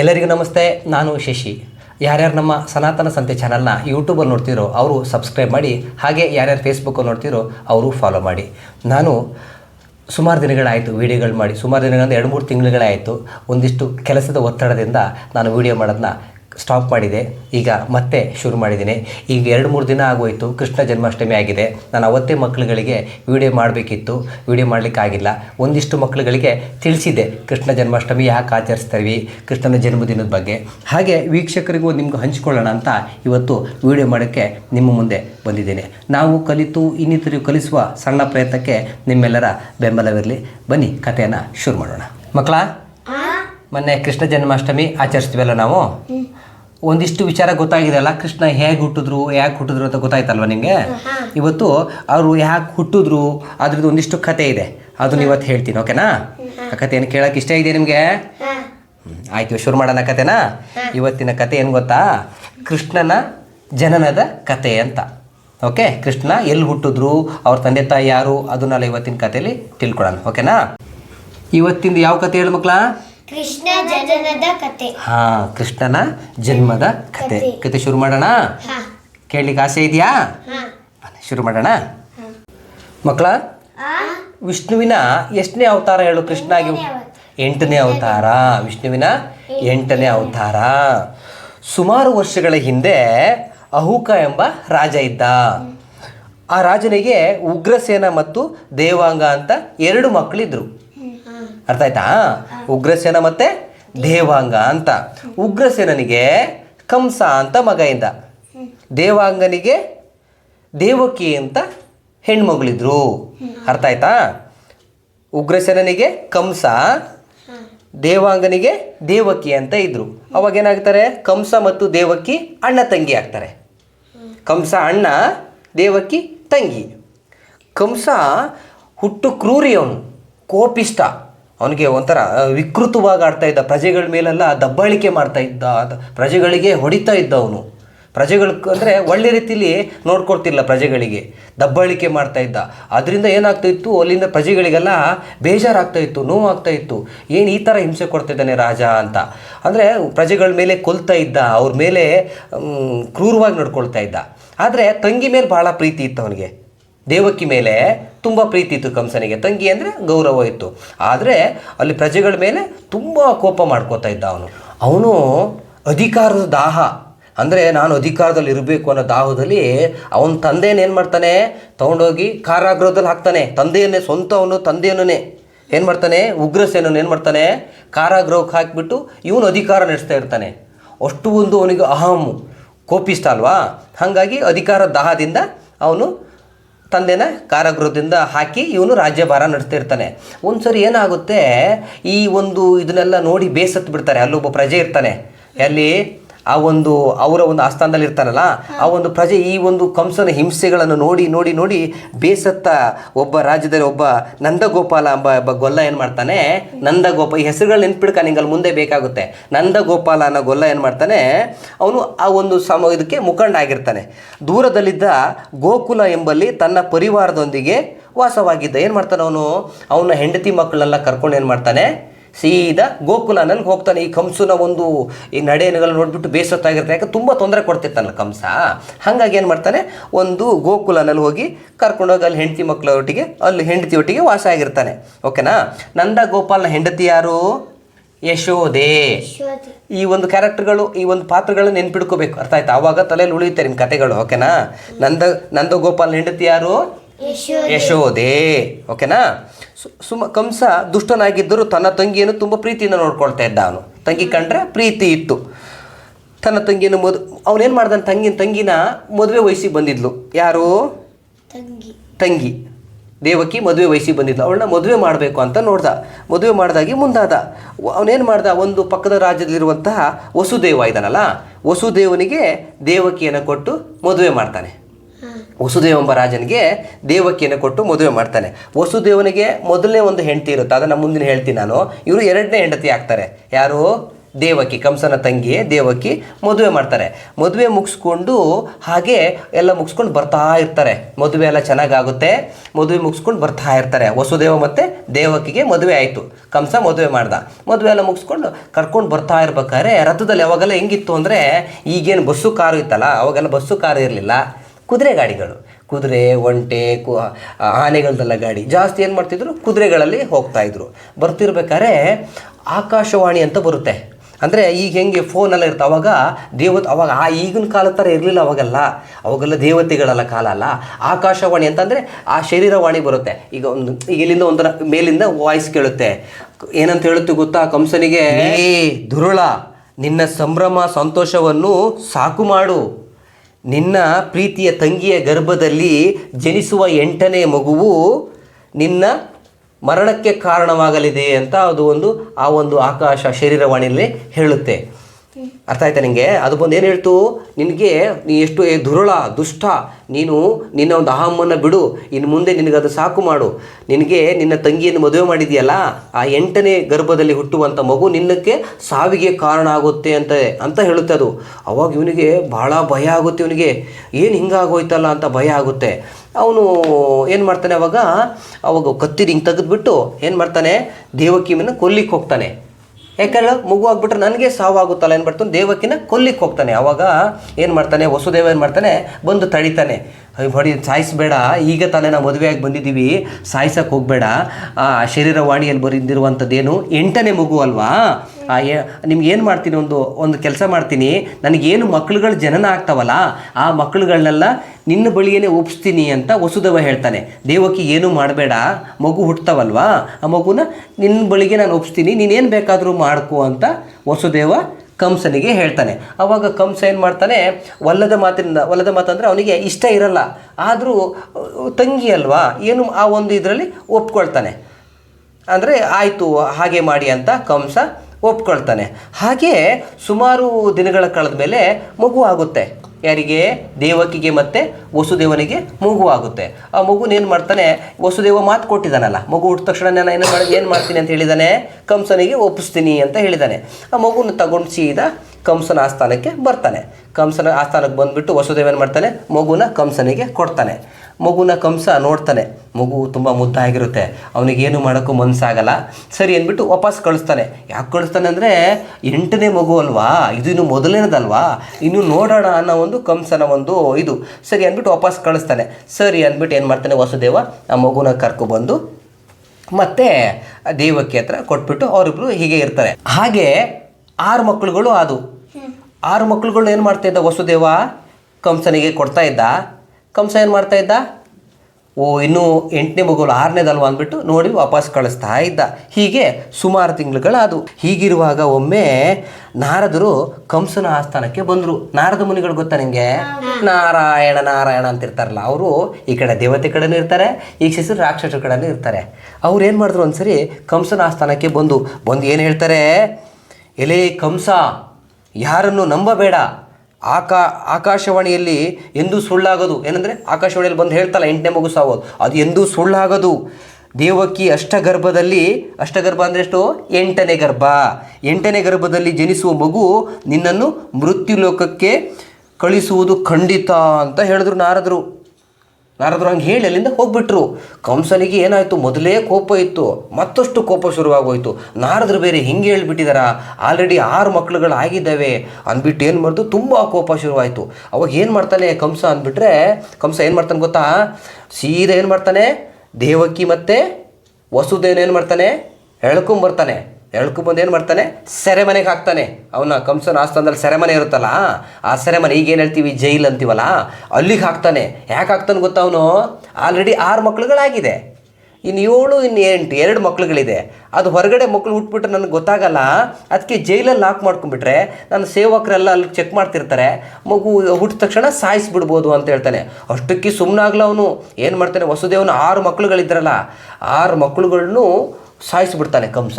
ಎಲ್ಲರಿಗೂ ನಮಸ್ತೆ, ನಾನು ಶಶಿ. ಯಾರ್ಯಾರು ನಮ್ಮ ಸನಾತನ ಸಂತೆ ಚಾನಲ್ನ ಯೂಟ್ಯೂಬಲ್ಲಿ ನೋಡ್ತಿರೋ, ಅವರು ಸಬ್ಸ್ಕ್ರೈಬ್ ಮಾಡಿ, ಹಾಗೆ ಯಾರ್ಯಾರು ಫೇಸ್ಬುಕ್ಕಲ್ಲಿ ನೋಡ್ತಿರೋ, ಅವರು ಫಾಲೋ ಮಾಡಿ. ನಾನು ಸುಮಾರು ದಿನಗಳಾಯಿತು ವೀಡಿಯೋಗಳು ಮಾಡಿ, ಸುಮಾರು ದಿನಗಳಿಂದ ಎರಡು ಮೂರು ತಿಂಗಳುಗಳೇ ಆಯಿತು ಒಂದಿಷ್ಟು ಕೆಲಸದ ಒತ್ತಡದಿಂದ ನಾನು ವೀಡಿಯೋ ಮಾಡೋದನ್ನ ಸ್ಟಾಪ್ ಮಾಡಿದೆ. ಈಗ ಮತ್ತೆ ಶುರು ಮಾಡಿದ್ದೀನಿ. ಈಗ ಎರಡು ಮೂರು ದಿನ ಆಗೋಯಿತು. ಕೃಷ್ಣ ಜನ್ಮಾಷ್ಟಮಿ ಆಗಿದೆ. ನಾನು ಅವತ್ತೇ ಮಕ್ಕಳುಗಳಿಗೆ ವಿಡಿಯೋ ಮಾಡಬೇಕಿತ್ತು. ವಿಡಿಯೋ ಮಾಡಲಿಕ್ಕಾಗಿಲ್ಲ ಒಂದಿಷ್ಟು ಮಕ್ಕಳುಗಳಿಗೆ ತಿಳಿಸಿದೆ ಕೃಷ್ಣ ಜನ್ಮಾಷ್ಟಮಿ ಯಾಕೆ ಆಚರಿಸ್ತೀವಿ? ಕೃಷ್ಣನ ಜನ್ಮದಿನದ ಬಗ್ಗೆ. ಹಾಗೆ ವೀಕ್ಷಕರಿಗೂ ನಿಮ್ಗೆ ಹಂಚಿಕೊಳ್ಳೋಣ ಅಂತ ಇವತ್ತು ವಿಡಿಯೋ ಮಾಡೋಕ್ಕೆ ನಿಮ್ಮ ಮುಂದೆ ಬಂದಿದ್ದೇನೆ. ನಾವು ಕಲಿತು ಇನ್ನಿತರಿಗೂ ಕಲಿಸುವ ಸಣ್ಣ ಪ್ರಯತ್ನಕ್ಕೆ ನಿಮ್ಮೆಲ್ಲರ ಬೆಂಬಲವಿರಲಿ. ಬನ್ನಿ ಕಥೆಯನ್ನು ಶುರು ಮಾಡೋಣ. ಮಕ್ಕಳ ಮೊನ್ನೆ ಕೃಷ್ಣ ಜನ್ಮಾಷ್ಟಮಿ ಆಚರಿಸ್ತೀವಲ್ಲ ನಾವು? ಒಂದಿಷ್ಟು ವಿಚಾರ ಗೊತ್ತಾಗಿದೆಯಲ್ಲ ಕೃಷ್ಣ ಹೇಗೆ ಹುಟ್ಟಿದ್ರು ಯಾಕೆ ಹುಟ್ಟಿದ್ರು ಅಂತ ಗೊತ್ತಾಯ್ತಲ್ವ ನಿಮಗೆ ಇವತ್ತು ಅವರು ಯಾಕೆ ಹುಟ್ಟಿದ್ರು ಅದ್ರದ್ದು ಒಂದಿಷ್ಟು ಕತೆ ಇದೆ. ಅದನ್ನ ಇವತ್ತು ಹೇಳ್ತೀನಿ ಓಕೆನಾ? ಆ ಕಥೆಯನ್ನು ಕೇಳೋಕೆ ಇಷ್ಟ ಇದೆ ನಿಮಗೆ? ಆಯ್ತು ಶುರು ಮಾಡೋಣ ಕತೆನಾ ಇವತ್ತಿನ ಕತೆ ಏನು ಗೊತ್ತಾ? ಕೃಷ್ಣನ ಜನನದ ಕತೆ ಅಂತ. ಓಕೆ? ಕೃಷ್ಣ ಎಲ್ಲಿ ಹುಟ್ಟಿದ್ರು ಅವ್ರ ತಂದೆ ತಾಯಿ ಯಾರು ಅದನ್ನೆಲ್ಲ ಇವತ್ತಿನ ಕಥೆಯಲ್ಲಿ ತಿಳ್ಕೊಳ್ಳೋಣ ಓಕೆನಾ? ಇವತ್ತಿಂದ ಯಾವ ಕತೆ ಹೇಳು ಮಕ್ಕಳ? ಕೃಷ್ಣ ಜನನದ ಕತೆ. ಹಾ ಕೃಷ್ಣನ ಜನ್ಮದ ಕತೆ. ಕತೆ. ಶುರು ಮಾಡೋಣ? ಕೇಳಲಿಕ್ಕೆ ಆಸೆ ಇದೆಯಾ? ಶುರು ಮಾಡೋಣ? ಮಕ್ಕಳ ವಿಷ್ಣುವಿನ ಎಷ್ಟನೇ ಅವತಾರ ಹೇಳು ಕೃಷ್ಣಾಗಿ ಎಂಟನೇ ಅವತಾರ. ವಿಷ್ಣುವಿನ ಎಂಟನೇ ಅವತಾರ. ಸುಮಾರು ವರ್ಷಗಳ ಹಿಂದೆ ಅಹುಕ ಎಂಬ ರಾಜ ಇದ್ದ. ಆ ರಾಜನಿಗೆ ಉಗ್ರಸೇನ ಮತ್ತು ದೇವಾಂಗ ಅಂತ ಎರಡು ಮಕ್ಕಳಿದ್ರು. ಅರ್ಥ ಆಯ್ತಾ ಉಗ್ರಸೇನ ಮತ್ತೆ ದೇವಾಂಗ ಅಂತ. ಉಗ್ರಸೇನನಿಗೆ ಕಂಸ ಅಂತ ಮಗ ಇದ್ದ ದೇವಾಂಗನಿಗೆ ದೇವಕಿ ಅಂತ ಹೆಣ್ಮಗಳಿದ್ರು. ಅರ್ಥ ಆಯ್ತಾ ಉಗ್ರಸೇನನಿಗೆ ಕಂಸ, ದೇವಾಂಗನಿಗೆ ದೇವಕಿ ಅಂತ ಇದ್ರು. ಅವಾಗ ಏನಾಗ್ತಾರೆ? ಕಂಸ ಮತ್ತು ದೇವಕಿ ಅಣ್ಣ ತಂಗಿ ಆಗ್ತಾರೆ. ಕಂಸ ಅಣ್ಣ, ದೇವಕಿ ತಂಗಿ. ಕಂಸ ಹುಟ್ಟು ಕ್ರೂರಿ ಅವನು ಕೋಪಿಷ್ಟ. ಅವನಿಗೆ ಒಂಥರ ವಿಕೃತವಾಗಿ ಆಡ್ತಾ ಇದ್ದ, ಪ್ರಜೆಗಳ ಮೇಲೆಲ್ಲ ದಬ್ಬಾಳಿಕೆ ಮಾಡ್ತಾ ಇದ್ದ ಪ್ರಜೆಗಳಿಗೆ ಹೊಡಿತಾ ಇದ್ದ ಅವನು. ಪ್ರಜೆಗಳು ಅಂದರೆ ಒಳ್ಳೆ ರೀತಿಲಿ ನೋಡ್ಕೊಡ್ತಿಲ್ಲ ಪ್ರಜೆಗಳಿಗೆ, ದಬ್ಬಾಳಿಕೆ ಮಾಡ್ತಾ ಇದ್ದ. ಅದರಿಂದ ಏನಾಗ್ತಾ ಇತ್ತು ಅಲ್ಲಿಂದ ಪ್ರಜೆಗಳಿಗೆಲ್ಲ ಬೇಜಾರಾಗ್ತಾ ಇತ್ತು, ನೋವಾಗ್ತಾ ಇತ್ತು. ಏನು ಈ ಥರ ಹಿಂಸೆ ಕೊಡ್ತಿದ್ದಾನೆ ರಾಜ ಅಂತ. ಅಂದರೆ ಪ್ರಜೆಗಳ ಮೇಲೆ ಕೊಲ್ತಾ ಇದ್ದ, ಅವ್ರ ಮೇಲೆ ಕ್ರೂರವಾಗಿ ನಡ್ಕೊಳ್ತಾ ಇದ್ದ. ಆದರೆ ತಂಗಿ ಮೇಲೆ ಭಾಳ ಪ್ರೀತಿ ಇತ್ತು ಅವನಿಗೆ. ದೇವಕಿ ಮೇಲೆ ತುಂಬ ಪ್ರೀತಿ ಇತ್ತು ಕಂಸನಿಗೆ. ತಂಗಿ ಅಂದರೆ ಗೌರವ ಇತ್ತು. ಆದರೆ ಅಲ್ಲಿ ಪ್ರಜೆಗಳ ಮೇಲೆ ತುಂಬ ಕೋಪ ಮಾಡ್ಕೋತಾ ಇದ್ದ ಅವನು. ಅವನು ಅಧಿಕಾರದ ದಾಹ. ಅಂದರೆ ನಾನು ಅಧಿಕಾರದಲ್ಲಿ ಇರಬೇಕು ಅನ್ನೋ ದಾಹದಲ್ಲಿ ಅವನ ಏನು ಮಾಡ್ತಾನೆ? ತೊಗೊಂಡೋಗಿ ಕಾರಾಗೃಹದಲ್ಲಿ ಹಾಕ್ತಾನೆ. ತಂದೆಯನ್ನೇ, ಸ್ವಂತ ಅವನು, ತಂದೆಯನ್ನೇ ಏನು ಮಾಡ್ತಾನೆ? ಉಗ್ರಸೇನನ್ನು ಏನು ಮಾಡ್ತಾನೆ? ಕಾರಾಗೃಹಕ್ಕೆ ಹಾಕಿಬಿಟ್ಟು ಇವನು ಅಧಿಕಾರ ನಡೆಸ್ತಾ ಇರ್ತಾನೆ. ಅಷ್ಟು ಒಂದು ಅವನಿಗೆ ಅಹಂ, ಕೋಪಿಸ್ತಾ ಅಲ್ವಾ? ಹಾಗಾಗಿ ಅಧಿಕಾರ ದಾಹದಿಂದ ಅವನು ತಂದೆನ ಕಾರಾಗೃಹದಿಂದ ಹಾಕಿ ಇವನು ರಾಜ್ಯಭಾರ ನಡೆಸ್ತಿರ್ತಾನೆ ಒಂದು ಸರಿ ಏನಾಗುತ್ತೆ, ಈ ಒಂದು ಇದನ್ನೆಲ್ಲ ನೋಡಿ ಬೇಸತ್ತು ಬಿಡ್ತಾರೆ. ಅಲ್ಲೊಬ್ಬ ಪ್ರಜೆ ಇರ್ತಾನೆ. ಅಲ್ಲಿ ಆ ಒಂದು ಅವರ ಒಂದು ಆಸ್ಥಾನದಲ್ಲಿ ಇರ್ತಾರಲ್ಲ ಆ ಒಂದು ಪ್ರಜೆ ಈ ಒಂದು ಕಂಸನ ಹಿಂಸೆಗಳನ್ನು ನೋಡಿ ನೋಡಿ ನೋಡಿ ಬೇಸತ್ತ ಒಬ್ಬ ರಾಜ್ಯದಲ್ಲಿ ಒಬ್ಬ ನಂದಗೋಪಾಲ ಎಂಬ ಒಬ್ಬ ಗೊಲ್ಲ ಏನು ಮಾಡ್ತಾನೆ? ನಂದಗೋಪ ಈ ಹೆಸರುಗಳು ನೆನ್ಪಿಡ್ಕ ನಿಂಗೆ ಅಲ್ಲಿ ಮುಂದೆ ಬೇಕಾಗುತ್ತೆ. ನಂದಗೋಪಾಲ ಅನ್ನೋ ಗೊಲ್ಲ ಏನು ಮಾಡ್ತಾನೆ? ಅವನು ಆ ಒಂದು ಸಮ ಇದಕ್ಕೆ ಮುಖಂಡ ಆಗಿರ್ತಾನೆ. ದೂರದಲ್ಲಿದ್ದ ಗೋಕುಲ ಎಂಬಲ್ಲಿ ತನ್ನ ಪರಿವಾರದೊಂದಿಗೆ ವಾಸವಾಗಿದ್ದ. ಏನು ಮಾಡ್ತಾನೆ ಅವನು? ಅವನ ಹೆಂಡತಿ ಮಕ್ಕಳನ್ನೆಲ್ಲ ಕರ್ಕೊಂಡು ಏನು ಮಾಡ್ತಾನೆ? ಸೀದಾ ಗೋಕುಲನಲ್ಲಿ ಹೋಗ್ತಾನೆ. ಈ ಕಂಸನ ಒಂದು ಈ ನಡೆಗಳು ನೋಡ್ಬಿಟ್ಟು ಬೇಸತ್ತಾಗಿರ್ತಾನೆ. ಯಾಕೆ ತುಂಬ ತೊಂದರೆ ಕೊಡ್ತಿರ್ತಾನಲ್ಲ ಕಂಸ. ಹಾಗಾಗಿ ಏನು ಮಾಡ್ತಾನೆ? ಒಂದು ಗೋಕುಲನಲ್ಲಿ ಹೋಗಿ ಕರ್ಕೊಂಡೋಗಿ ಅಲ್ಲಿ ಹೆಂಡತಿ ಮಕ್ಕಳ ಒಟ್ಟಿಗೆ ಅಲ್ಲಿ ಹೆಂಡತಿ ಒಟ್ಟಿಗೆ ವಾಸ ಆಗಿರ್ತಾನೆ. ಓಕೆನಾ? ನಂದ ಗೋಪಾಲ್ನ ಹೆಂಡತಿ ಯಾರು? ಯಶೋದೆ ಈ ಒಂದು ಕ್ಯಾರೆಕ್ಟರ್ಗಳು ಈ ಒಂದು ಪಾತ್ರಗಳನ್ನ ನೆನ್ಪಿಡ್ಕೋಬೇಕು. ಅರ್ಥ ಆಯ್ತು? ಆವಾಗ ತಲೆಯಲ್ಲಿ ಉಳಿಯುತ್ತೆ ನಿಮ್ಮ ಕತೆಗಳು. ಓಕೆನಾ? ನಂದ ನಂದಗೋಪಾಲ್ ಹೆಂಡತಿ ಯಾರು? ಯಶೋದೆ ಓಕೆನಾ? ಸು- ಸುಮ ಕಂಸ ದುಷ್ಟನಾಗಿದ್ದರೂ ತನ್ನ ತಂಗಿಯನ್ನು ತುಂಬ ಪ್ರೀತಿಯಿಂದ ನೋಡ್ಕೊಳ್ತಾ ಇದ್ದ ಅವನು ತಂಗಿ ಕಂಡ್ರೆ ಪ್ರೀತಿ ಇತ್ತು. ತನ್ನ ತಂಗಿಯನ್ನು ಮದ್ ಅವನೇನು ಮಾಡ್ದಾನೆ ತಂಗಿನ ತಂಗಿನ ಮದುವೆ ವಯಸ್ಸಿಗೆ ಬಂದಿದ್ಲು. ಯಾರು? ತಂಗಿ. ತಂಗಿ. ದೇವಕಿ ಮದುವೆ ವಯಸ್ಸಿಗೆ ಬಂದಿದ್ಲು. ಅವಳನ್ನ ಮದುವೆ ಮಾಡಬೇಕು ಅಂತ ನೋಡ್ದ. ಮದುವೆ ಮಾಡಿದಾಗಿ ಮುಂದಾದ. ಅವನೇನು ಮಾಡ್ದ? ಒಂದು ಪಕ್ಕದ ರಾಜ್ಯದಲ್ಲಿರುವಂತಹ ವಸುದೇವ ಇದ್ದಾನಲ್ಲ ವಸುದೇವನಿಗೆ ದೇವಕಿಯನ್ನು ಕೊಟ್ಟು ಮದುವೆ ಮಾಡ್ತಾನೆ. ವಸುದೇವ ಎಂಬ ರಾಜನಿಗೆ ದೇವಕಿಯನ್ನು ಕೊಟ್ಟು ಮದುವೆ ಮಾಡ್ತಾನೆ. ವಸುದೇವನಿಗೆ ಮೊದಲನೇ ಒಂದು ಹೆಂಡತಿ ಇರುತ್ತೆ. ಅದನ್ನು ಮುಂದಿನ ಹೇಳ್ತೀನಿ ನಾನು. ಇವರು ಎರಡನೇ ಹೆಂಡತಿ ಆಗ್ತಾರೆ. ಯಾರು? ದೇವಕಿ, ಕಂಸನ ತಂಗಿ ದೇವಕಿ ಮದುವೆ ಮಾಡ್ತಾರೆ. ಮದುವೆ ಮುಗಿಸ್ಕೊಂಡು ಹಾಗೆ ಎಲ್ಲ ಮುಗಿಸ್ಕೊಂಡು ಬರ್ತಾ ಇರ್ತಾರೆ. ಮದುವೆ ಎಲ್ಲ ಚೆನ್ನಾಗಾಗುತ್ತೆ. ಮದುವೆ ಮುಗಿಸ್ಕೊಂಡು ಬರ್ತಾ ಇರ್ತಾರೆ. ವಸುದೇವ ಮತ್ತು ದೇವಕಿಗೆ ಮದುವೆ ಆಯಿತು. ಕಂಸ ಮದುವೆ ಮಾಡ್ದ. ಮದುವೆ ಎಲ್ಲ ಮುಗಿಸ್ಕೊಂಡು ಕರ್ಕೊಂಡು ಬರ್ತಾ ಇರ್ಬೇಕಾದ್ರೆ ರಥದಲ್ಲಿ ಯಾವಾಗೆಲ್ಲ ಹೆಂಗಿತ್ತು ಅಂದರೆ ಈಗೇನು ಬಸ್ಸು ಕಾರು ಇತ್ತಲ್ಲ, ಅವಾಗೆಲ್ಲ ಬಸ್ಸು ಕಾರು ಇರಲಿಲ್ಲ. ಕುದುರೆ ಗಾಡಿಗಳು. ಕುದುರೆ, ಒಂಟೆ, ಕು ಆನೆಗಳದೆಲ್ಲ ಗಾಡಿ. ಜಾಸ್ತಿ ಏನು ಮಾಡ್ತಿದ್ರು? ಕುದುರೆಗಳಲ್ಲಿ ಹೋಗ್ತಾ ಇದ್ರು. ಬರ್ತಿರ್ಬೇಕಾದ್ರೆ ಆಕಾಶವಾಣಿ ಅಂತ ಬರುತ್ತೆ. ಅಂದರೆ ಈಗ ಹೆಂಗೆ ಫೋನೆಲ್ಲ ಇರುತ್ತೆ. ಅವಾಗ ದೇವತೆ, ಅವಾಗ ಆ ಈಗಿನ ಕಾಲ ಥರ ಇರಲಿಲ್ಲ ಅವಾಗೆಲ್ಲ. ಅವಾಗೆಲ್ಲ ದೇವತೆಗಳೆಲ್ಲ ಕಾಲ ಅಲ್ಲ. ಆಕಾಶವಾಣಿ ಅಂತಂದರೆ ಆ ಶರೀರವಾಣಿ ಬರುತ್ತೆ. ಈಗ ಒಂದು, ಈಗ ಇಲ್ಲಿಂದ ಒಂದರ ಮೇಲಿಂದ ವಾಯ್ಸ್ ಕೇಳುತ್ತೆ. ಏನಂತ ಹೇಳುತ್ತೆ ಗೊತ್ತಾ ಕಂಸನಿಗೆ? ದುರುಳ. ನಿನ್ನ ಸಂಭ್ರಮ, ಸಂತೋಷವನ್ನು ಸಾಕು ಮಾಡು. ನಿನ್ನ ಪ್ರೀತಿಯ ತಂಗಿಯ ಗರ್ಭದಲ್ಲಿ ಜನಿಸುವ ಎಂಟನೇ ಮಗುವು ನಿನ್ನ ಮರಣಕ್ಕೆ ಕಾರಣವಾಗಲಿದೆ ಅಂತ ಅದು ಒಂದು, ಆ ಒಂದು ಆಕಾಶ ಶರೀರವಾಣಿಯಲ್ಲಿ ಹೇಳುತ್ತೆ. ಅರ್ಥ ಆಯ್ತಾ ನಿನಗೆ ಅದು ಬಂದು ಏನು ಹೇಳ್ತು? ನಿನಗೆ ನೀ ಎಷ್ಟು ದುರುಳ, ದುಷ್ಟ, ನೀನು ನಿನ್ನ ಒಂದು ಅಹಮ್ಮನ್ನು ಬಿಡು ಇನ್ನು ಮುಂದೆ ನಿನಗೆ ಅದು ಸಾಕು ಮಾಡು. ನಿನಗೆ ನಿನ್ನ ತಂಗಿಯನ್ನು ಮದುವೆ ಮಾಡಿದೆಯಲ್ಲ, ಆ ಎಂಟನೇ ಗರ್ಭದಲ್ಲಿ ಹುಟ್ಟುವಂಥ ಮಗು ನಿನ್ನಕ್ಕೆ ಸಾವಿಗೆ ಕಾರಣ ಆಗುತ್ತೆ ಅಂತ ಅಂತ ಹೇಳುತ್ತೆ ಅದು. ಅವಾಗ ಇವನಿಗೆ ಭಾಳ ಭಯ ಆಗುತ್ತೆ ಇವನಿಗೆ. ಏನು ಹಿಂಗಾಗೋಯ್ತಲ್ಲ ಅಂತ ಭಯ ಆಗುತ್ತೆ. ಅವನು ಏನು ಮಾಡ್ತಾನೆ ಅವಾಗ? ಅವಾಗ ಕತ್ತಿರಿ ಹಿಂಗೆ ತೆಗೆದುಬಿಟ್ಟು ಏನು ಮಾಡ್ತಾನೆ? ದೇವಕೀಮನ್ನು ಕೊಲ್ಲಿಕ್ಕೆ ಹೋಗ್ತಾನೆ. ಯಾಕಂದ್ರೆ ಮಗು ಆಗ್ಬಿಟ್ರೆ ನನಗೆ ಸಾವಾಗುತ್ತಲ್ಲ, ಏನು ಬರ್ತಾನೆ ದೇವಕಿನ ಕೊಲ್ಲಿಕ್ಕೆ ಹೋಗ್ತಾನೆ. ಅವಾಗ ಏನು ಮಾಡ್ತಾನೆ, ವಸುದೇವ ಏನು ಮಾಡ್ತಾನೆ, ಬಂದು ತಡಿತಾನೆ. ಹೊಡಿ, ಸಾಯಿಸಬೇಡ. ಈಗ ತಾನೇ ನಾವು ಮದುವೆಯಾಗಿ ಬಂದಿದ್ದೀವಿ. ಸಾಯ್ಸಕ್ಕೆ ಹೋಗಬೇಡ. ಆ ಶರೀರವಾಣಿಯಲ್ಲಿ ಬರೆದಿರುವಂಥದ್ದೇನು? ಎಂಟನೇ ಮಗು ಅಲ್ವಾ? ಆ ನಿಮ್ಗೆ ಏನು ಮಾಡ್ತೀನಿ ಒಂದು ಒಂದು ಕೆಲಸ ಮಾಡ್ತೀನಿ. ನನಗೇನು ಮಕ್ಳುಗಳು ಜನನ ಆಗ್ತಾವಲ್ಲ, ಆ ಮಕ್ಳುಗಳನ್ನೆಲ್ಲ ನಿನ್ನ ಬಳಿಯೇ ಒಪ್ಸ್ತೀನಿ ಅಂತ ವಸುದೇವ ಹೇಳ್ತಾನೆ. ದೇವಕ್ಕೆ ಏನು ಮಾಡಬೇಡ. ಮಗು ಹುಟ್ತಾವಲ್ವಾ? ಆ ಮಗುನ ನಿನ್ನ ಬಳಿಗೆ ನಾನು ಒಪ್ಸ್ತೀನಿ. ನೀನೇನು ಬೇಕಾದರೂ ಮಾಡ್ಕೋ ಅಂತ ವಸುದೇವ ಕಂಸನಿಗೆ ಹೇಳ್ತಾನೆ. ಅವಾಗ ಕಂಸ ಏನು ಮಾಡ್ತಾನೆ, ಒಲ್ಲದ ಮಾತಿನಿಂದ, ಒಲ್ಲದ ಮಾತಂದರೆ ಅವನಿಗೆ ಇಷ್ಟ ಇರಲ್ಲ. ಆದರೂ, ತಂಗಿ ಅಲ್ವಾ, ಏನು ಆ ಒಂದು ಇದರಲ್ಲಿ ಒಪ್ಕೊಳ್ತಾನೆ. ಅಂದರೆ ಆಯಿತು, ಹಾಗೆ ಮಾಡಿ ಅಂತ ಕಂಸ ಒಪ್ಕೊಳ್ತಾನೆ. ಹಾಗೆ ಸುಮಾರು ದಿನಗಳ ಕಳೆದ ಮೇಲೆ ಮಗು ಆಗುತ್ತೆ. ಯಾರಿಗೆ? ದೇವಕಿಗೆ ಮತ್ತು ವಸುದೇವನಿಗೆ ಮಗು ಆಗುತ್ತೆ. ಆ ಮಗುನ ಏನು ಮಾಡ್ತಾನೆ? ವಸುದೇವ ಮಾತು ಕೊಟ್ಟಿದ್ದಾನಲ್ಲ. ಮಗು ಹುಟ್ಟಿದ ತಕ್ಷಣ ನಾನು ಏನು ಮಾಡಿ ಏನು ಮಾಡ್ತೀನಿ ಅಂತ ಹೇಳಿದಾನೆ? ಕಂಸನಿಗೆ ಒಪ್ಪಿಸ್ತೀನಿ ಅಂತ ಹೇಳಿದಾನೆ. ಆ ಮಗುನ ತಗೊಂಡು ಸೀದಾ ಕಂಸನ ಆಸ್ಥಾನಕ್ಕೆ ಬರ್ತಾನೆ. ಕಂಸನ ಆಸ್ಥಾನಕ್ಕೆ ಬಂದುಬಿಟ್ಟು ವಸುದೇವ ಏನು ಮಾಡ್ತಾನೆ? ಮಗುನ ಕಂಸನಿಗೆ ಕೊಡ್ತಾನೆ. ಮಗುನ ಕಂಸ ನೋಡ್ತಾನೆ. ಮಗು ತುಂಬ ಮುದ್ದಾಗಿರುತ್ತೆ. ಅವನಿಗೇನು ಮಾಡೋಕ್ಕೂ ಮನಸ್ಸಾಗಲ್ಲ ಸರಿ ಅಂದ್ಬಿಟ್ಟು ವಾಪಸ್ ಕಳಿಸ್ತಾನೆ. ಯಾಕೆ ಕಳಿಸ್ತಾನೆ ಅಂದರೆ ಎಂಟನೇ ಮಗು ಅಲ್ವಾ? ಇದು ಇನ್ನು ಮೊದಲನೇದಲ್ವಾ? ಇನ್ನು ನೋಡೋಣ ಅನ್ನೋ ಒಂದು ಕಂಸನ ಒಂದು ಇದು. ಸರಿ ಅಂದ್ಬಿಟ್ಟು ವಾಪಸ್ ಕಳಿಸ್ತಾನೆ. ಸರಿ ಅಂದ್ಬಿಟ್ಟು ಏನು ಮಾಡ್ತಾನೆ ವಸುದೇವ? ಆ ಮಗುನ ಕರ್ಕೊಬಂದು ಮತ್ತೆ ದೇವಕ್ಕೆ ಹತ್ರ ಕೊಟ್ಬಿಟ್ಟು ಅವರಿಬ್ರು ಹೀಗೆ ಇರ್ತಾರೆ. ಹಾಗೆ ಆರು ಮಕ್ಕಳುಗಳು ಅದು. ಆರು ಮಕ್ಕಳುಗಳು ಏನು ಮಾಡ್ತಾ ಇದ್ದ ವಸುದೇವ? ಕಂಸನಿಗೆ ಕೊಡ್ತಾ ಇದ್ದ. ಕಂಸ ಏನು ಮಾಡ್ತಾ ಇದ್ದ? ಓ ಇನ್ನೂ ಎಂಟನೇ ಮಗುಲು ಆರನೇದಲ್ವ ಅಂದ್ಬಿಟ್ಟು ನೋಡಿ ವಾಪಸ್ ಕಳಿಸ್ತಾ ಇದ್ದ. ಹೀಗೆ ಸುಮಾರು ತಿಂಗಳುಗಳಾದವು. ಹೀಗಿರುವಾಗ ಒಮ್ಮೆ ನಾರದರು ಕಂಸನ ಆಸ್ಥಾನಕ್ಕೆ ಬಂದರು. ನಾರದ ಮುನಿಗಳು ಗೊತ್ತಾ ನಿಮಗೆ ನಾರಾಯಣ ನಾರಾಯಣ ಅಂತ ಇರ್ತಾರಲ್ಲ ಅವರು ಈ ಕಡೆ ದೇವತೆ ಕಡೆನೂ ಇರ್ತಾರೆ ಈ ಶಿಶು ರಾಕ್ಷಸರ ಕಡೆನೂ ಇರ್ತಾರೆ. ಅವ್ರು ಏನು ಮಾಡಿದ್ರು ಒಂದ್ಸರಿ ಕಂಸನ ಆಸ್ಥಾನಕ್ಕೆ ಬಂದು ಬಂದು ಏನು ಹೇಳ್ತಾರೆ? ಎಲೆ ಕಂಸ ಯಾರನ್ನು ನಂಬಬೇಡ. ಆಕಾ, ಆಕಾಶವಾಣಿಯಲ್ಲಿ ಎಂದೂ ಸುಳ್ಳಾಗದು. ಏನಂದರೆ, ಆಕಾಶವಾಣಿಯಲ್ಲಿ ಬಂದು ಹೇಳ್ತಲ್ಲ, ಎಂಟನೇ ಮಗು ಸಾವು ಅದು ಎಂದೂ ಸುಳ್ಳಾಗದು. ದೇವಕಿ ಅಷ್ಟಗರ್ಭದಲ್ಲಿ, ಅಷ್ಟಗರ್ಭ ಅಂದರೆ ಎಷ್ಟು? ಎಂಟನೇ ಗರ್ಭ. ಎಂಟನೇ ಗರ್ಭದಲ್ಲಿ ಜನಿಸುವ ಮಗು ನಿನ್ನನ್ನು ಮೃತ್ಯು ಲೋಕಕ್ಕೆ ಕಳಿಸುವುದು ಖಂಡಿತ ಅಂತ ಹೇಳಿದ್ರು ನಾರದರು. ನಾರದ್ರು ಹಂಗೆ ಹೇಳಿ ಅಲ್ಲಿಂದ ಹೋಗ್ಬಿಟ್ರು. ಕಂಸನಿಗೆ ಏನಾಯಿತು? ಮೊದಲೇ ಕೋಪ ಇತ್ತು. ಮತ್ತಷ್ಟು ಕೋಪ ಶುರುವಾಗೋಯಿತು. ನಾರದ್ರು ಬೇರೆ ಹಿಂಗೆ ಹೇಳ್ಬಿಟ್ಟಿದಾರ, ಆಲ್ರೆಡಿ ಆರು ಮಕ್ಳುಗಳು ಆಗಿದ್ದಾವೆ ಅಂದ್ಬಿಟ್ಟು ಏನು ಮಾಡಿದ್ರು ತುಂಬ ಕೋಪ ಶುರುವಾಯಿತು. ಅವಾಗ ಏನು ಮಾಡ್ತಾನೆ ಕಂಸ ಅಂದ್ಬಿಟ್ರೆ, ಕಂಸ ಏನು ಮಾಡ್ತಾನೆ ಗೊತ್ತಾ? ಸೀದಾ ಏನು ಮಾಡ್ತಾನೆ? ದೇವಕಿ ಮತ್ತು ವಸುದೇವನ ಏನು ಮಾಡ್ತಾನೆ? ಎಳ್ಕೊಂಬರ್ತಾನೆ. ಎಳ್ಕೊಂಬಂದು ಏನು ಮಾಡ್ತಾನೆ? ಸೆರೆಮನೆಗೆ ಹಾಕ್ತಾನೆ. ಅವನ ಕಂಸನ ಆಸ್ಥಾನದಲ್ಲಿ ಸೆರೆಮನೆ ಇರುತ್ತಲ್ಲ, ಆ ಸೆರೆಮನೆ ಈಗ ಏನು ಹೇಳ್ತೀವಿ? ಜೈಲ್ ಅಂತೀವಲ್ಲ? ಅಲ್ಲಿಗೆ ಹಾಕ್ತಾನೆ. ಯಾಕೆ ಹಾಕ್ತಾನೆ ಗೊತ್ತಾ ಅವನು? ಆಲ್ರೆಡಿ ಆರು ಮಕ್ಳುಗಳಾಗಿದೆ. ಇನ್ನು ಏಳು ಇನ್ನು ಎಂಟು, ಎರಡು ಮಕ್ಳುಗಳಿದೆ. ಅದು ಹೊರಗಡೆ ಮಕ್ಳು ಹುಟ್ಬಿಟ್ರೆ ನನಗೆ ಗೊತ್ತಾಗಲ್ಲ. ಅದಕ್ಕೆ ಜೈಲಲ್ಲಿ ಲಾಕ್ ಮಾಡ್ಕೊಂಡ್ಬಿಟ್ರೆ ನನ್ನ ಸೇವಕರೆಲ್ಲ ಅಲ್ಲಿ ಚೆಕ್ ಮಾಡ್ತಿರ್ತಾರೆ. ಮಗು ಹುಟ್ಟಿದ ತಕ್ಷಣ ಸಾಯಿಸ್ಬಿಡ್ಬೋದು ಅಂತ ಹೇಳ್ತಾನೆ. ಅಷ್ಟಕ್ಕೆ ಸುಮ್ಮನಾಗ್ಲ ಅವನು. ಏನು ಮಾಡ್ತಾನೆ? ವಸುದೇವನ ಆರು ಮಕ್ಳುಗಳಿದ್ರಲ್ಲ, ಆರು ಮಕ್ಳುಗಳನ್ನು ಸಾಯಿಸಿಬಿಡ್ತಾನೆ ಕಂಸ.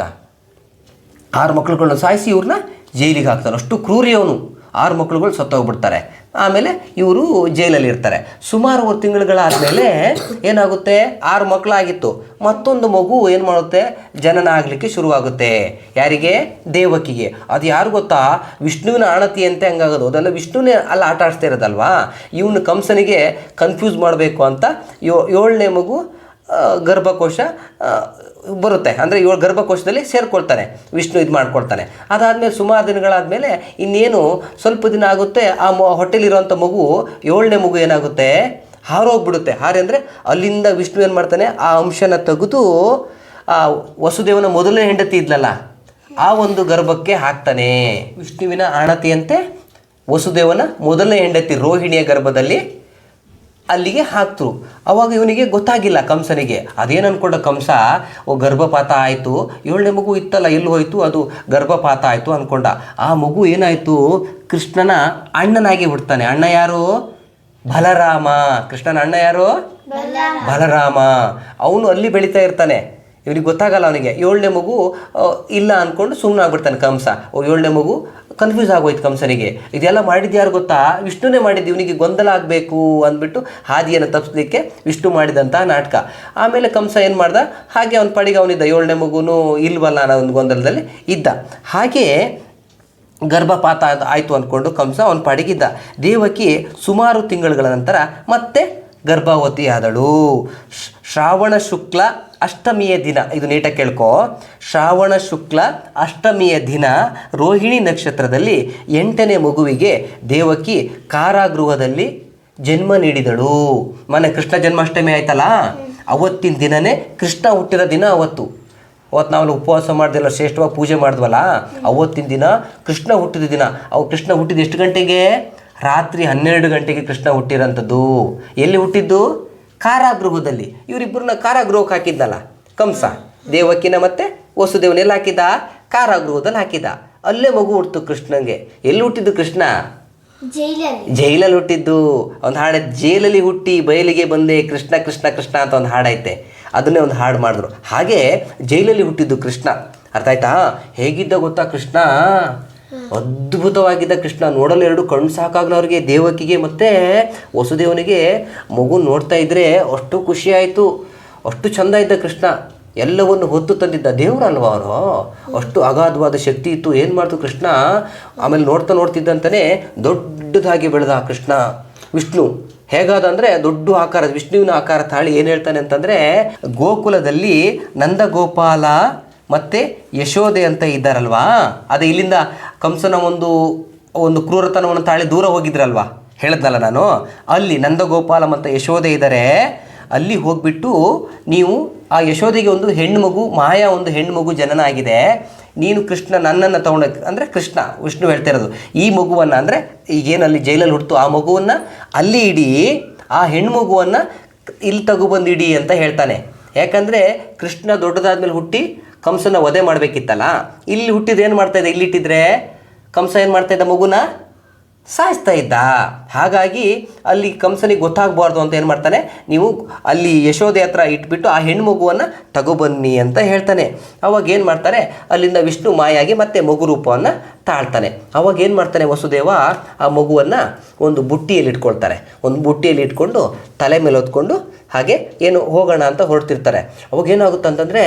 ಆರು ಮಕ್ಳುಗಳನ್ನ ಸಾಯಿಸಿ ಇವ್ರನ್ನ ಜೈಲಿಗೆ ಹಾಕ್ತಾನೆ ಅಷ್ಟು ಕ್ರೂರಿ ಅವನು. ಆರು ಮಕ್ಳುಗಳು ಸತ್ತೋಗ್ಬಿಡ್ತಾರೆ. ಆಮೇಲೆ ಇವರು ಜೈಲಲ್ಲಿ ಇರ್ತಾರೆ. ಸುಮಾರು ತಿಂಗಳುಗಳಾದಮೇಲೆ ಏನಾಗುತ್ತೆ? ಆರು ಮಕ್ಕಳಾಗಿತ್ತು ಮತ್ತೊಂದು ಮಗು ಏನು ಮಾಡುತ್ತೆ? ಜನನ ಆಗಲಿಕ್ಕೆ ಶುರುವಾಗುತ್ತೆ. ಯಾರಿಗೆ? ದೇವಕಿಗೆ. ಅದು ಯಾರು ಗೊತ್ತಾ? ವಿಷ್ಣುವಿನ ಆಣತಿಯಂತೆ ಹಂಗಾಗೋದು. ಅದೆಲ್ಲ ವಿಷ್ಣುನೇ ಅಲ್ಲಿ ಆಟ ಆಡಿಸ್ತಾ ಇರೋದಲ್ವಾ? ಇವನು ಕಂಸನಿಗೆ ಕನ್ಫ್ಯೂಸ್ ಮಾಡಬೇಕು ಅಂತ ಏಳನೇ ಮಗು ಗರ್ಭಕೋಶ ಬರುತ್ತೆ. ಅಂದರೆ ಏಳು ಗರ್ಭಕೋಶದಲ್ಲಿ ಸೇರಿಕೊಳ್ತಾನೆ, ವಿಷ್ಣು ಇದು ಮಾಡ್ಕೊಳ್ತಾನೆ. ಅದಾದಮೇಲೆ ಸುಮಾರು ದಿನಗಳಾದಮೇಲೆ ಇನ್ನೇನು ಸ್ವಲ್ಪ ದಿನ ಆಗುತ್ತೆ, ಆ ಮ ಹೊಟ್ಟೆಲಿರುವಂಥ ಮಗು ಏಳನೇ ಮಗು ಏನಾಗುತ್ತೆ, ಹಾರೋಗ್ಬಿಡುತ್ತೆ. ಹಾರಿ ಅಂದರೆ ಅಲ್ಲಿಂದ ವಿಷ್ಣು ಏನು ಮಾಡ್ತಾನೆ, ಆ ಅಂಶನ ತೆಗೆದು, ಆ ವಸುದೇವನ ಮೊದಲನೇ ಹೆಂಡತಿ ಇದ್ಲಲ್ಲ, ಆ ಒಂದು ಗರ್ಭಕ್ಕೆ ಹಾಕ್ತಾನೆ. ವಿಷ್ಣುವಿನ ಆಣತಿಯಂತೆ ವಸುದೇವನ ಮೊದಲನೇ ಹೆಂಡತಿ ರೋಹಿಣಿಯ ಗರ್ಭದಲ್ಲಿ ಅಲ್ಲಿಗೆ ಹಾಕ್ತರು ಅವಾಗ ಇವನಿಗೆ ಗೊತ್ತಾಗಿಲ್ಲ ಕಂಸನಿಗೆ. ಅದೇನು ಅನ್ಕೊಂಡ ಕಂಸ ಓ ಗರ್ಭಪಾತ ಆಯಿತು ಏಳನೇ ಮಗು ಇತ್ತಲ್ಲ ಎಲ್ಲಿ ಹೋಯಿತು? ಅದು ಗರ್ಭಪಾತ ಆಯಿತು ಅಂದ್ಕೊಂಡ ಆ ಮಗು ಏನಾಯಿತು? ಕೃಷ್ಣನ ಅಣ್ಣನಾಗಿ ಬಿಡ್ತಾನೆ. ಅಣ್ಣ ಯಾರು? ಬಲರಾಮ. ಕೃಷ್ಣನ ಅಣ್ಣ ಯಾರು? ಬಲರಾಮ. ಅವನು ಅಲ್ಲಿ ಬೆಳೀತಾ ಇರ್ತಾನೆ. ಇವನಿಗೆ ಗೊತ್ತಾಗಲ್ಲ ಅವನಿಗೆ. ಏಳನೇ ಮಗು ಇಲ್ಲ ಅಂದ್ಕೊಂಡು ಸುಮ್ಮನೆ ಆಗ್ಬಿಡ್ತಾನೆ ಕಂಸ. ಓ ಏಳನೇ ಮಗು ಕನ್ಫ್ಯೂಸ್ ಆಗೋಯ್ತು ಕಂಸನಿಗೆ ಇದೆಲ್ಲ ಮಾಡಿದ್ದು ಯಾರು ಗೊತ್ತಾ? ವಿಷ್ಣುನೇ ಮಾಡಿದ್ದು ಇವನಿಗೆ ಗೊಂದಲ ಆಗಬೇಕು ಅಂದ್ಬಿಟ್ಟು ಹಾದಿಯನ್ನು ತಪ್ಪಿಸ್ಲಿಕ್ಕೆ ವಿಷ್ಣು ಮಾಡಿದಂತಹ ನಾಟಕ. ಆಮೇಲೆ ಕಂಸ ಏನು ಮಾಡ್ದ? ಹಾಗೆ ಅವನ ಪಡಿಗೆ ಅವನಿದ್ದ ಏಳನೇ ಮಗುನು ಇಲ್ವಲ್ಲ ಅನ್ನೋ ಒಂದು ಗೊಂದಲದಲ್ಲಿ ಇದ್ದ. ಹಾಗೆಯೇ ಗರ್ಭಪಾತ ಆಯಿತು ಅಂದ್ಕೊಂಡು ಕಂಸ ಅವನ ಪಡಗಿದ್ದ ದೇವಕಿ ಸುಮಾರು ತಿಂಗಳುಗಳ ನಂತರ ಮತ್ತೆ ಗರ್ಭವತಿ ಆದಳು ಶ್- ಶ್ರಾವಣ ಶುಕ್ಲ ಅಷ್ಟಮಿಯ ದಿನ, ಇದು ನೇಟ ಕೇಳ್ಕೋ. ಶ್ರಾವಣ ಶುಕ್ಲ ಅಷ್ಟಮಿಯ ದಿನ, ರೋಹಿಣಿ ನಕ್ಷತ್ರದಲ್ಲಿ ಎಂಟನೇ ಮಗುವಿಗೆ ದೇವಕಿ ಕಾರಾಗೃಹದಲ್ಲಿ ಜನ್ಮ ನೀಡಿದಳು. ಮನೆ ಕೃಷ್ಣ ಜನ್ಮಾಷ್ಟಮಿ ಆಯ್ತಲ್ಲ? ಅವತ್ತಿನ ದಿನನೇ ಕೃಷ್ಣ ಹುಟ್ಟಿದ ದಿನ ಅವತ್ತು. ಅವತ್ತು ನಾವು ಉಪವಾಸ ಮಾಡ್ದಿಲ್ಲ ಶ್ರೇಷ್ಠವಾಗಿ ಪೂಜೆ ಮಾಡಿದ್ವಲ್ಲ? ಅವತ್ತಿನ ದಿನ ಕೃಷ್ಣ ಹುಟ್ಟಿದ ದಿನ. ಅವು ಕೃಷ್ಣ ಹುಟ್ಟಿದ ಎಷ್ಟು ಗಂಟೆಗೆ? ರಾತ್ರಿ ಹನ್ನೆರಡು ಗಂಟೆಗೆ ಕೃಷ್ಣ ಹುಟ್ಟಿರೋಂಥದ್ದು. ಎಲ್ಲಿ ಹುಟ್ಟಿದ್ದು? ಕಾರಾಗೃಹದಲ್ಲಿ. ಇವರಿಬ್ಬರನ್ನ ಕಾರಾಗೃಹಕ್ಕೆ ಹಾಕಿದ್ದಲ್ಲ. ಕಂಸ ದೇವಕಿನ ಮತ್ತೆ ವಸುದೇವನ ಎಲ್ಲಿ ಹಾಕಿದ ಕಾರಾಗೃಹದಲ್ಲಿ ಹಾಕಿದ ಅಲ್ಲೇ ಮಗು ಹುಟ್ಟಿತು ಕೃಷ್ಣಂಗೆ. ಎಲ್ಲಿ ಹುಟ್ಟಿದ್ದು ಕೃಷ್ಣ? ಜೈಲಲ್ಲಿ. ಜೈಲಲ್ಲಿ ಹುಟ್ಟಿದ್ದು. ಒಂದು ಹಾಡ ಜೈಲಲ್ಲಿ ಹುಟ್ಟಿ ಬಯಲಿಗೆ ಬಂದೆ ಕೃಷ್ಣ ಕೃಷ್ಣ ಕೃಷ್ಣ ಅಂತ ಒಂದು ಹಾಡೈತೆ ಅದನ್ನೇ ಒಂದು ಹಾಡು ಮಾಡಿದ್ರು. ಹಾಗೆ ಜೈಲಲ್ಲಿ ಹುಟ್ಟಿದ್ದು ಕೃಷ್ಣ. ಅರ್ಥ ಆಯ್ತಾ? ಹೇಗಿದ್ದ ಗೊತ್ತಾ ಕೃಷ್ಣ? ಅದ್ಭುತವಾಗಿದ್ದ ಕೃಷ್ಣ ನೋಡಲು ಎರಡು ಕಣ್ಣು ಸಾಕಾಗಲ್ಲ ಅವರಿಗೆ, ದೇವಕಿಗೆ ಮತ್ತು ವಸುದೇವನಿಗೆ. ಮಗು ನೋಡ್ತಾ ಇದ್ರೆ ಅಷ್ಟು ಖುಷಿ ಆಯಿತು. ಅಷ್ಟು ಚಂದ ಇದ್ದ ಕೃಷ್ಣ. ಎಲ್ಲವನ್ನು ಹೊತ್ತು ತಂದಿದ್ದ ದೇವರಲ್ವಾ ಅವರು? ಅಷ್ಟು ಅಗಾಧವಾದ ಶಕ್ತಿ ಇತ್ತು. ಏನು ಮಾಡ್ತು ಕೃಷ್ಣ? ಆಮೇಲೆ ನೋಡ್ತಾ ನೋಡ್ತಿದ್ದಂತಾನೆ ದೊಡ್ಡದಾಗಿ ಬೆಳೆದ ಕೃಷ್ಣ. ವಿಷ್ಣು. ಹೇಗಾದ ಅಂದರೆ ದೊಡ್ಡ ಆಕಾರ, ವಿಷ್ಣುವಿನ ಆಕಾರ ತಾಳಿ ಏನು ಹೇಳ್ತಾನೆ ಅಂತಂದರೆ ಗೋಕುಲದಲ್ಲಿ ನಂದಗೋಪಾಲ ಮತ್ತೆ ಯಶೋದೆ ಅಂತ ಇದ್ದಾರಲ್ವಾ? ಅದು ಇಲ್ಲಿಂದ ಕಂಸನ ಒಂದು ಒಂದು ಕ್ರೂರತನವನ್ನು ತಾಳಿ ದೂರ ಹೋಗಿದ್ರಲ್ವಾ? ಹೇಳಿದ್ನಲ್ಲ ನಾನು. ಅಲ್ಲಿ ನಂದಗೋಪಾಲ ಮತ್ತು ಯಶೋದೆ ಇದ್ದಾರೆ ಅಲ್ಲಿ ಹೋಗ್ಬಿಟ್ಟು ನೀವು ಆ ಯಶೋದೆಗೆ ಒಂದು ಹೆಣ್ಣು ಮಗು ಮಾಯಾ ಒಂದು ಹೆಣ್ಣು ಮಗು ಜನನ ಆಗಿದೆ ನೀನು ಕೃಷ್ಣ ನನ್ನನ್ನು ತಗೊಂಡೋಗಿ, ಅಂದರೆ ಕೃಷ್ಣ, ವಿಷ್ಣು ಹೇಳ್ತಿರೋದು ಈ ಮಗುವನ್ನು, ಅಂದರೆ ಈಗೇನಲ್ಲಿ ಜೈಲಲ್ಲಿ ಹುಡ್ತು, ಆ ಮಗುವನ್ನು ಅಲ್ಲಿ ಇಡಿ, ಆ ಹೆಣ್ಣು ಮಗುವನ್ನು ಇಲ್ಲಿ ತಗೊಬಂದು ಇಡಿ ಅಂತ ಹೇಳ್ತಾನೆ. ಯಾಕಂದರೆ ಕೃಷ್ಣ ದೊಡ್ಡದಾದ್ಮೇಲೆ ಹುಟ್ಟಿ ಕಂಸನ ವಧೆ ಮಾಡಬೇಕಿತ್ತಲ್ಲ, ಇಲ್ಲಿ ಹುಟ್ಟಿದ್ರೆ ಏನು ಮಾಡ್ತಾ ಇದ್ದ ಇಲ್ಲಿಟ್ಟಿದ್ರೆ ಕಂಸ ಏನು ಮಾಡ್ತಾ ಇದ್ದ? ಮಗುನ ಸಾಯಿಸ್ತಾ ಇದ್ದ. ಹಾಗಾಗಿ ಅಲ್ಲಿ ಕಂಸನಿಗೆ ಗೊತ್ತಾಗಬಾರ್ದು ಅಂತ ಏನು ಮಾಡ್ತಾನೆ? ನೀವು ಅಲ್ಲಿ ಯಶೋದೆ ಹತ್ರ ಇಟ್ಬಿಟ್ಟು ಆ ಹೆಣ್ಣು ಮಗುವನ್ನು ತಗೊಬನ್ನಿ ಅಂತ ಹೇಳ್ತಾನೆ. ಅವಾಗ ಏನು ಮಾಡ್ತಾರೆ? ಅಲ್ಲಿಂದ ವಿಷ್ಣು ಮಾಯಾಗಿ ಮತ್ತೆ ಮಗು ರೂಪವನ್ನು ತಾಳ್ತಾನೆ. ಅವಾಗ ಏನು ಮಾಡ್ತಾನೆ ವಸುದೇವ? ಆ ಮಗುವನ್ನು ಒಂದು ಬುಟ್ಟಿಯಲ್ಲಿ ಇಟ್ಕೊಳ್ತಾರೆ. ಒಂದು ಬುಟ್ಟಿಯಲ್ಲಿ ಇಟ್ಕೊಂಡು ತಲೆ ಮೇಲೆ ಹೊತ್ಕೊಂಡು ಹಾಗೆ ಏನು ಹೋಗೋಣ ಅಂತ ಹೊರಡ್ತಿರ್ತಾರೆ. ಅವಾಗ ಏನಾಗುತ್ತೆ ಅಂತಂದರೆ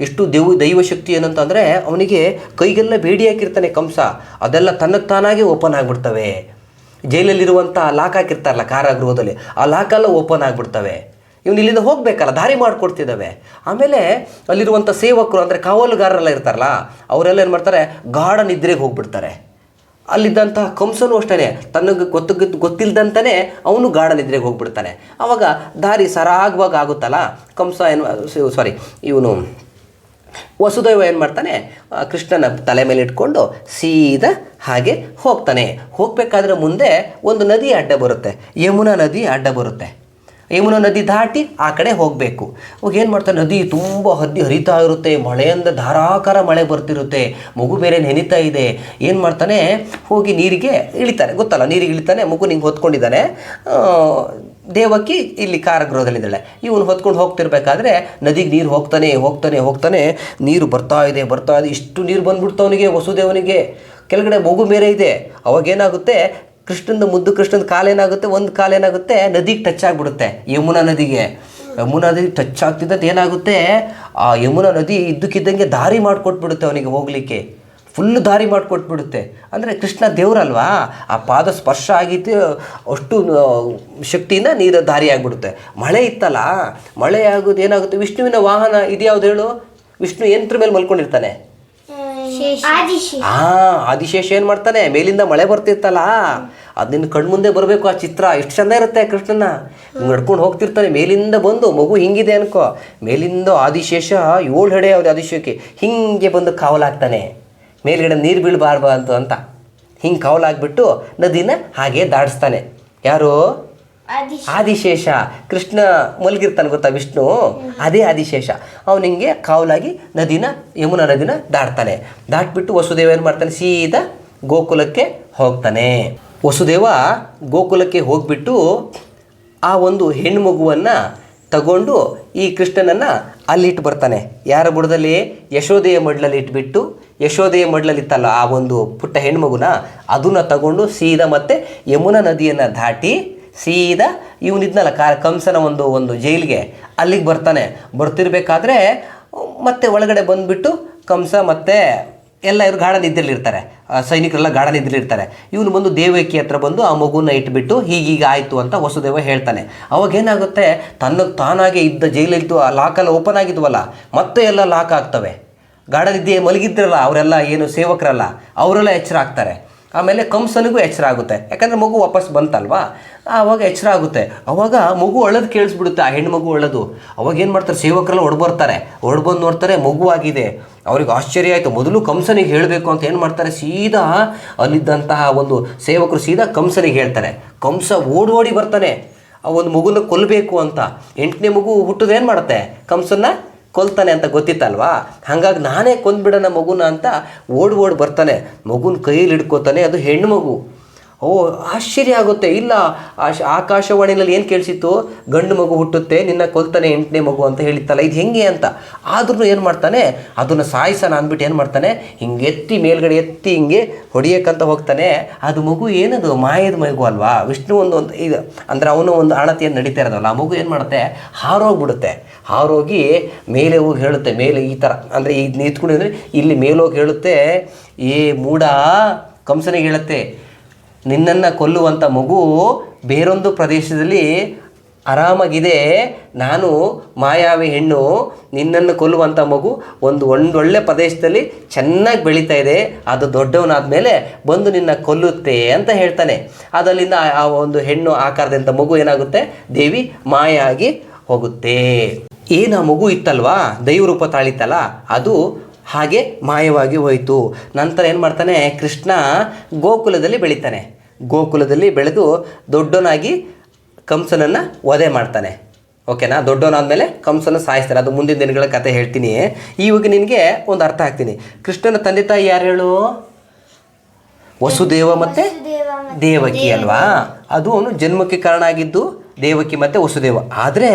ಎಷ್ಟು ದೇವ್ ದೈವಶಕ್ತಿ ಏನಂತಂದರೆ ಅವನಿಗೆ ಕೈಗೆಲ್ಲ ಬೇಡಿ ಹಾಕಿರ್ತಾನೆ ಕಂಸ. ಅದೆಲ್ಲ ತನ್ನಕ್ಕೆ ತಾನಾಗೆ ಓಪನ್ ಆಗಿಬಿಡ್ತವೆ. ಜೈಲಲ್ಲಿರುವಂಥ ಲಾಕ್ ಹಾಕಿರ್ತಾರಲ್ಲ ಕಾರಾಗೃಹದಲ್ಲಿ, ಆ ಲಾಕೆಲ್ಲ ಓಪನ್ ಆಗಿಬಿಡ್ತವೆ. ಇವನು ಇಲ್ಲಿಂದ ಹೋಗಬೇಕಲ್ಲ, ದಾರಿ ಮಾಡಿಕೊಡ್ತಿದ್ದಾವೆ ಆಮೇಲೆ ಅಲ್ಲಿರುವಂಥ ಸೇವಕರು, ಅಂದರೆ ಕಾವಲುಗಾರರೆಲ್ಲ ಇರ್ತಾರಲ್ಲ, ಅವರೆಲ್ಲ ಏನು ಮಾಡ್ತಾರೆ? ಗಾಢ ನಿದ್ರೆಗೆ ಹೋಗ್ಬಿಡ್ತಾರೆ. ಅಲ್ಲಿದ್ದಂಥ ಕಂಸನೂ ಅಷ್ಟೇ ತನಗೆ ಗೊತ್ತು ಗೊತ್ತಿಲ್ದಂತಾನೆ ಅವನು ಗಾಢ ನಿದ್ರೆಗೆ ಹೋಗ್ಬಿಡ್ತಾನೆ. ಆವಾಗ ದಾರಿ ಸರಾಗವಾಗಿ ಆಗುತ್ತಲ್ಲ, ಕಂಸ ಏನು ಸಾರಿ, ಇವನು ವಸುದೇವ ಏನು ಮಾಡ್ತಾನೆ? ಕೃಷ್ಣನ ತಲೆ ಮೇಲೆ ಇಟ್ಕೊಂಡು ಸೀದಾ ಹಾಗೆ ಹೋಗ್ತಾನೆ. ಹೋಗಬೇಕಾದ್ರೆ ಮುಂದೆ ಒಂದು ನದಿ ಅಡ್ಡ ಬರುತ್ತೆ. ಯಮುನಾ ನದಿ ಅಡ್ಡ ಬರುತ್ತೆ. ಯಮುನಾ ನದಿ ದಾಟಿ ಆ ಕಡೆ ಹೋಗಬೇಕು. ಅವಾಗ ಏನು ಮಾಡ್ತಾರೆ, ನದಿ ತುಂಬ ಹದ್ದಿ ಹರಿತಾ ಇರುತ್ತೆ, ಮಳೆಯಿಂದ ಧಾರಾಕಾರ ಮಳೆ ಬರ್ತಿರುತ್ತೆ, ಮಗು ಬೇರೆ ನೆನಿತಾ ಇದೆ. ಏನು ಮಾಡ್ತಾನೆ, ಹೋಗಿ ನೀರಿಗೆ ಇಳಿತಾನೆ. ಗೊತ್ತಲ್ಲ, ನೀರಿಗೆ ಇಳಿತಾನೆ, ಮಗು ನಿಂಗೆ ಹೊತ್ಕೊಂಡಿದ್ದಾನೆ. ದೇವಕ್ಕಿ ದೇವಕಿ ಇಲ್ಲಿ ಕಾರಾಗೃಹದಲ್ಲಿದ್ದಾಳೆ. ಇವನು ಹೊತ್ಕೊಂಡು ಹೋಗ್ತಿರ್ಬೇಕಾದ್ರೆ ನದಿಗೆ ನೀರು ಹೋಗ್ತಾನೆ ಹೋಗ್ತಾನೆ ಹೋಗ್ತಾನೆ. ನೀರು ಬರ್ತಾ ಇದೆ ಬರ್ತಾ ಇದೆ. ಇಷ್ಟು ನೀರು ಬಂದ್ಬಿಡ್ತು ಅವನಿಗೆ, ವಸುದೇವನಿಗೆ. ಕೆಳಗಡೆ ಮಗು ಬೇರೆ ಇದೆ. ಅವಾಗೇನಾಗುತ್ತೆ ಕೃಷ್ಣಂದು ಮುದ್ದು ಕೃಷ್ಣದ ಕಾಲೇನಾಗುತ್ತೆ ಒಂದು ಕಾಲ ಏನಾಗುತ್ತೆ? ನದಿಗೆ ಟಚ್ ಆಗಿಬಿಡುತ್ತೆ, ಯಮುನಾ ನದಿಗೆ. ಯಮುನಾ ನದಿ ಟಚ್ ಆಗ್ತಿದ್ದಂತೆ ಏನಾಗುತ್ತೆ? ಆ ಯಮುನಾ ನದಿ ಇದ್ದಕ್ಕಿದ್ದಂಗೆ ದಾರಿ ಮಾಡಿಕೊಟ್ಬಿಡುತ್ತೆ ಅವನಿಗೆ ಹೋಗ್ಲಿಕ್ಕೆ. ಫುಲ್ ದಾರಿ ಮಾಡಿಕೊಟ್ಬಿಡುತ್ತೆ. ಅಂದರೆ ಕೃಷ್ಣ ದೇವರಲ್ವಾ? ಆ ಪಾದ ಸ್ಪರ್ಶ ಆಗಿತ್ತು ಅಷ್ಟು ಶಕ್ತಿಯಿಂದ ನೀರು ದಾರಿ ಆಗಿಬಿಡುತ್ತೆ. ಮಳೆ ಇತ್ತಲ್ಲ? ಮಳೆ ಆಗೋದು ಏನಾಗುತ್ತೆ? ವಿಷ್ಣುವಿನ ವಾಹನ ಇದ್ಯಾವ್ದು ಹೇಳು? ವಿಷ್ಣು ಯಂತ್ರ ಮೇಲೆ ಮಲ್ಕೊಂಡಿರ್ತಾನೆ. ಆದಿಶೇಷ. ಆ ಆದಿಶೇಷ ಏನು ಮಾಡ್ತಾನೆ? ಮೇಲಿಂದ ಮಳೆ ಬರ್ತಿತ್ತಲ್ಲ? ಅದನ್ನ ಕಣ್ಮುಂದೆ ಬರಬೇಕು ಆ ಚಿತ್ರ. ಎಷ್ಟು ಚಂದ ಇರುತ್ತೆ ಕೃಷ್ಣನ. ನಡ್ಕೊಂಡು ಹೋಗ್ತಿರ್ತಾನೆ. ಮೇಲಿಂದ ಬಂದು ಮಗು ಹಿಂಗಿದೆ ಅನ್ಕೋ. ಮೇಲಿಂದ ಆದಿಶೇಷ ಏಳು ಹೆಡೆ ಅವ್ರ ಆದಿಶೇಷಕ್ಕೆ ಹಿಂಗೆ ಬಂದು ಕಾವಲಾಗ್ತಾನೆ. ಮೇಲ್ಗಡೆ ನೀರು ಬೀಳಬಾರ್ದು ಅಂತ. ಹಿಂಗೆ ಕಾವಲಾಗ್ಬಿಟ್ಟು ನದಿನ ಹಾಗೆ ದಾಡಿಸ್ತಾನೆ ಯಾರು? ಆದಿಶೇಷ. ಕೃಷ್ಣ ಮಲಗಿರ್ತಾನೆ ಗೊತ್ತಾ ವಿಷ್ಣು? ಅದೇ ಆದಿಶೇಷ. ಅವನು ಹಿಂಗೆ ಕಾವಲಾಗಿ ನದಿನ ಯಮುನಾ ನದಿನ ದಾಟ್ತಾನೆ. ದಾಟ್ಬಿಟ್ಟು ವಸುದೇವ ಏನು ಮಾಡ್ತಾನೆ? ಸೀದಾ ಗೋಕುಲಕ್ಕೆ ಹೋಗ್ತಾನೆ. ವಸುದೇವ ಗೋಕುಲಕ್ಕೆ ಹೋಗ್ಬಿಟ್ಟು ಆ ಒಂದು ಹೆಣ್ಣು ಮಗುವನ್ನು ತಗೊಂಡು ಈ ಕೃಷ್ಣನನ್ನು ಅಲ್ಲಿಟ್ಟು ಬರ್ತಾನೆ. ಯಾರ ಬುಡದಲ್ಲಿ ಯಶೋದೆಯ ಮಡ್ಲಲ್ಲಿ ಇಟ್ಬಿಟ್ಟು ಯಶೋದೆಯ ಮಡ್ಲಲ್ಲಿ ಇತ್ತಲ್ಲ ಆ ಒಂದು ಪುಟ್ಟ ಹೆಣ್ಮಗುನ ಅದನ್ನು ತಗೊಂಡು ಸೀದಾ ಮತ್ತೆ ಯಮುನಾ ನದಿಯನ್ನು ದಾಟಿ ಸೀದಾ ಇವನಿದ್ನಲ್ಲ ಕಾರ ಕಂಸನ ಒಂದು ಒಂದು ಜೈಲಿಗೆ. ಅಲ್ಲಿಗೆ ಬರ್ತಾನೆ. ಬರ್ತಿರ್ಬೇಕಾದ್ರೆ, ಮತ್ತೆ ಒಳಗಡೆ ಬಂದುಬಿಟ್ಟು ಕಂಸ ಮತ್ತೆ ಎಲ್ಲ ಇವರು ಗಾಢ ನಿದ್ರೆಲಿರ್ತಾರೆ ಆ, ಸೈನಿಕರೆಲ್ಲ ಗಾಢ ನಿದ್ರೆಲಿರ್ತಾರೆ ಇವನು ಬಂದು ದೇವಕಿ ಹತ್ರ ಬಂದು ಆ ಮಗುನ ಇಟ್ಬಿಟ್ಟು ಹೀಗೀಗ ಆಯಿತು ಅಂತ ವಸುದೇವ ಹೇಳ್ತಾನೆ. ಅವಾಗ ಏನಾಗುತ್ತೆ? ತನ್ನ ತಾನಾಗೆ ಇದ್ದ ಜೈಲಿದ್ದು ಆ ಲಾಕೆಲ್ಲ ಓಪನ್ ಆಗಿದ್ವಲ್ಲ, ಮತ್ತೆ ಎಲ್ಲ ಲಾಕ್ ಆಗ್ತವೆ. ಗಾಢ ನಿದ್ದೆ ಮಲಗಿದ್ರಲ್ಲ, ಅವರೆಲ್ಲ ಏನು ಸೇವಕರಲ್ಲ, ಅವರೆಲ್ಲ ಎಚ್ಚರ ಆಗ್ತಾರೆ ಆಮೇಲೆ ಕಂಸನಿಗೂ ಎಚ್ಚರ ಆಗುತ್ತೆ. ಯಾಕಂದರೆ ಮಗು ವಾಪಸ್ ಬಂತಲ್ವಾ? ಆವಾಗ ಎಚ್ಚರ ಆಗುತ್ತೆ. ಅವಾಗ ಮಗು ಅಳೋದು ಕೇಳಿಸ್ಬಿಡುತ್ತೆ. ಆ ಹೆಣ್ಣು ಮಗು ಅಳೋದು ಅವಾಗ ಏನು ಮಾಡ್ತಾರೆ? ಸೇವಕರೆಲ್ಲ ಹೊಡ್ಬರ್ತಾರೆ. ಹೊಡ್ಬಂದು ನೋಡ್ತಾರೆ ಮಗುವಾಗಿದೆ ಅವ್ರಿಗೆ ಆಶ್ಚರ್ಯ ಆಯಿತು. ಮೊದಲು ಕಂಸನಿಗೆ ಹೇಳಬೇಕು ಅಂತ ಏನು ಮಾಡ್ತಾರೆ? ಸೀದಾ ಅಲ್ಲಿದ್ದಂತಹ ಒಂದು ಸೇವಕರು ಸೀದಾ ಕಂಸನಿಗೆ ಹೇಳ್ತಾರೆ. ಕಂಸ ಓಡಿ ಓಡಿ ಬರ್ತಾನೆ. ಆ ಒಂದು ಮಗುನ ಕೊಲ್ಲಬೇಕು ಅಂತ. ಎಂಟನೇ ಮಗು ಹುಟ್ಟೋದು ಏನು ಮಾಡುತ್ತೆ? ಕಂಸನ್ನ ಕೊಲ್ತಾನೆ ಅಂತ ಗೊತ್ತಿತ್ತಲ್ವಾ? ಹಾಗಾಗಿ ನಾನೇ ಕೊಂದ್ಬಿಡೋಣ ಮಗುನ ಅಂತ ಓಡ್ ಓಡ್ ಬರ್ತಾನೆ. ಮಗುನ ಕೈಯಲ್ಲಿ ಹಿಡ್ಕೋತಾನೆ, ಅದು ಹೆಣ್ಣು ಮಗು. ಓ, ಆಶ್ಚರ್ಯ ಆಗುತ್ತೆ. ಇಲ್ಲ, ಆಶ್ ಆಕಾಶವಾಣಿನಲ್ಲಿ ಏನು ಕೇಳಿಸಿತ್ತು? ಗಂಡು ಮಗು ಹುಟ್ಟುತ್ತೆ, ನಿನ್ನ ಕೊಲ್ತಾನೆ ಎಂಟನೇ ಮಗು ಅಂತ ಹೇಳಿತ್ತಲ್ಲ, ಇದು ಹೆಂಗೆ ಅಂತ. ಆದ್ರೂ ಏನು ಮಾಡ್ತಾನೆ? ಅದನ್ನು ಸಾಯಿಸೋಣ ಅಂದ್ಬಿಟ್ಟು ಏನು ಮಾಡ್ತಾನೆ? ಹಿಂಗೆ ಎತ್ತಿ ಮೇಲ್ಗಡೆ ಎತ್ತಿ ಹಿಂಗೆ ಹೊಡಿಯೋಕ್ಕಂತ ಹೋಗ್ತಾನೆ. ಅದು ಮಗು ಏನದು? ಮಾಯದ ಮಗು ಅಲ್ವಾ? ವಿಷ್ಣು ಒಂದು ಒಂದು ಇದು, ಅಂದರೆ ಅವನು ಒಂದು ಅಣತಿಯನ್ನು ನಡೀತಾ ಇರೋದಲ್ಲ, ಆ ಮಗು ಏನು ಮಾಡುತ್ತೆ? ಹಾರೋಗ್ಬಿಡುತ್ತೆ. ಹಾರೋಗಿ ಮೇಲೆ ಹೋಗಿ ಹೇಳುತ್ತೆ, ಮೇಲೆ ಈ ಥರ ಅಂದರೆ ಈಗ ನಿಂತ್ಕೊಂಡಿದ್ರೆ ಇಲ್ಲಿ ಮೇಲೋಗಿ ಹೇಳುತ್ತೆ, ಏ, ಮೂಡ, ಕಂಸನಿಗೆ ಹೇಳುತ್ತೆ ನಿನ್ನನ್ನು ಕೊಲ್ಲುವಂಥ ಮಗು ಬೇರೊಂದು ಪ್ರದೇಶದಲ್ಲಿ ಆರಾಮಾಗಿದೆ. ನಾನು ಮಾಯಾವಿ ಹೆಣ್ಣು, ನಿನ್ನನ್ನು ಕೊಲ್ಲುವಂಥ ಮಗು ಒಂದು ಒಂದೊಳ್ಳೆ ಪ್ರದೇಶದಲ್ಲಿ ಚೆನ್ನಾಗಿ ಬೆಳೀತಾ ಇದೆ. ಅದು ದೊಡ್ಡವನಾದ ಮೇಲೆ ಬಂದು ನಿನ್ನ ಕೊಲ್ಲುತ್ತೆ ಅಂತ ಹೇಳ್ತಾನೆ. ಅದರಿಂದ ಆ- ಒಂದು ಹೆಣ್ಣು ಆಕಾರದಂಥ ಮಗು ಏನಾಗುತ್ತೆ? ದೇವಿ ಮಾಯ ಆಗಿ ಹೋಗುತ್ತೆ. ಏನು ಆ ಮಗು ಇತ್ತಲ್ವಾ? ದೈವರೂಪ ತಾಳಿತ್ತಲ್ಲ? ಅದು ಹಾಗೆ ಮಾಯವಾಗಿ ಹೋಯಿತು. ನಂತರ ಏನು ಮಾಡ್ತಾನೆ? ಕೃಷ್ಣ ಗೋಕುಲದಲ್ಲಿ ಬೆಳಿತಾನೆ. ಗೋಕುಲದಲ್ಲಿ ಬೆಳೆದು ದೊಡ್ಡವನಾಗಿ ಕಂಸನನ್ನು ವಧೆ ಮಾಡ್ತಾನೆ. ಓಕೆನಾ? ದೊಡ್ಡವನಾದಮೇಲೆ ಕಂಸನ ಸಾಯಿಸ್ತಾರೆ ಅದು ಮುಂದಿನ ದಿನಗಳ ಕತೆ ಹೇಳ್ತೀನಿ. ಇವಾಗ ನಿನಗೆ ಒಂದು ಅರ್ಥ ಆಗ್ತೀನಿ. ಕೃಷ್ಣನ ತಂದೆ ತಾಯಿ ಯಾರು ಹೇಳು? ವಸುದೇವ ಮತ್ತು ವಸುದೇವ ಮತ್ತು ದೇವಕಿ ಅಲ್ವಾ? ಅದು ಅವನು ಜನ್ಮಕ್ಕೆ ಕಾರಣ ಆಗಿದ್ದು ದೇವಕಿ ಮತ್ತು ವಸುದೇವ. ಆದರೆ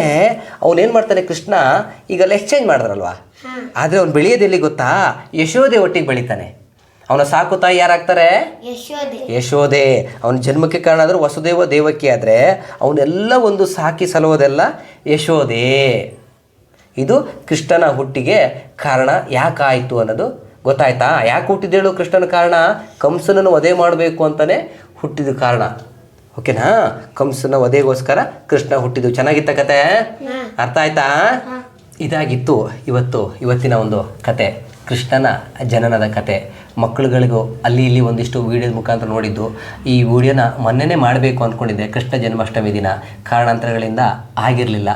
ಅವನೇನು ಮಾಡ್ತಾನೆ ಕೃಷ್ಣ? ಈಗೆಲ್ಲ ಎಕ್ಸ್ಚೇಂಜ್ ಮಾಡಿದ್ರಲ್ವಾ? ಆದರೆ ಅವ್ನು ಬೆಳೆಯೋದೆಲ್ಲಿ ಗೊತ್ತಾ? ಯಶೋದೆ ಒಟ್ಟಿಗೆ ಬೆಳಿತಾನೆ. ಅವನ ಸಾಕು ತಾಯಿ ಯಾರಾಗ್ತಾರೆ? ಯಶೋದೆ ಅವನ ಜನ್ಮಕ್ಕೆ ಕಾರಣ ಆದರೂ ವಸುದೇವ ದೇವಕಿ ಆದರೆ ಅವನ್ನೆಲ್ಲ ಒಂದು ಸಾಕಿ ಸಲುವುದೆಲ್ಲ ಯಶೋದೆ ಇದು ಕೃಷ್ಣನ ಹುಟ್ಟಿಗೆ ಕಾರಣ. ಯಾಕಾಯಿತು ಅನ್ನೋದು ಗೊತ್ತಾಯ್ತಾ? ಯಾಕೆ ಹುಟ್ಟಿದೇಳು ಕೃಷ್ಣನ ಕಾರಣ? ಕಂಸನನ್ನು ವಧೆ ಮಾಡಬೇಕು ಅಂತಲೇ ಹುಟ್ಟಿದ ಕಾರಣ. ಓಕೆನಾ? ಕಂಸನ ವಧೆಗೋಸ್ಕರ ಕೃಷ್ಣ ಹುಟ್ಟಿದ್ದು. ಚೆನ್ನಾಗಿತ್ತ ಕತೆ? ಅರ್ಥ ಆಯ್ತಾ? ಇದಾಗಿತ್ತು ಇವತ್ತು ಇವತ್ತಿನ ಒಂದು ಕತೆ. ಕೃಷ್ಣನ ಜನನದ ಕತೆ. ಮಕ್ಕಳುಗಳಿಗೂ ಅಲ್ಲಿ ಇಲ್ಲಿ ಒಂದಿಷ್ಟು ವೀಡಿಯೋದ ಮುಖಾಂತರ ನೋಡಿದ್ದು. ಈ ವಿಡಿಯೋನ ಮೊನ್ನೆನೇ ಮಾಡಬೇಕು ಅಂದ್ಕೊಂಡಿದ್ದೆ. ಕೃಷ್ಣ ಜನ್ಮಾಷ್ಟಮಿ ದಿನ. ಕಾರಣಾಂತರಗಳಿಂದ ಆಗಿರಲಿಲ್ಲ.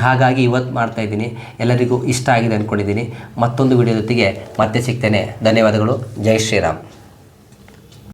ಹಾಗಾಗಿ ಇವತ್ತು ಮಾಡ್ತಾ ಇದ್ದೀನಿ. ಎಲ್ಲರಿಗೂ ಇಷ್ಟ ಆಗಿದೆ ಅಂದ್ಕೊಂಡಿದ್ದೀನಿ. ಮತ್ತೊಂದು ವಿಡಿಯೋ ಜೊತೆಗೆ ಮತ್ತೆ ಸಿಗ್ತೇನೆ. ಧನ್ಯವಾದಗಳು. ಜೈ ಶ್ರೀರಾಮ್.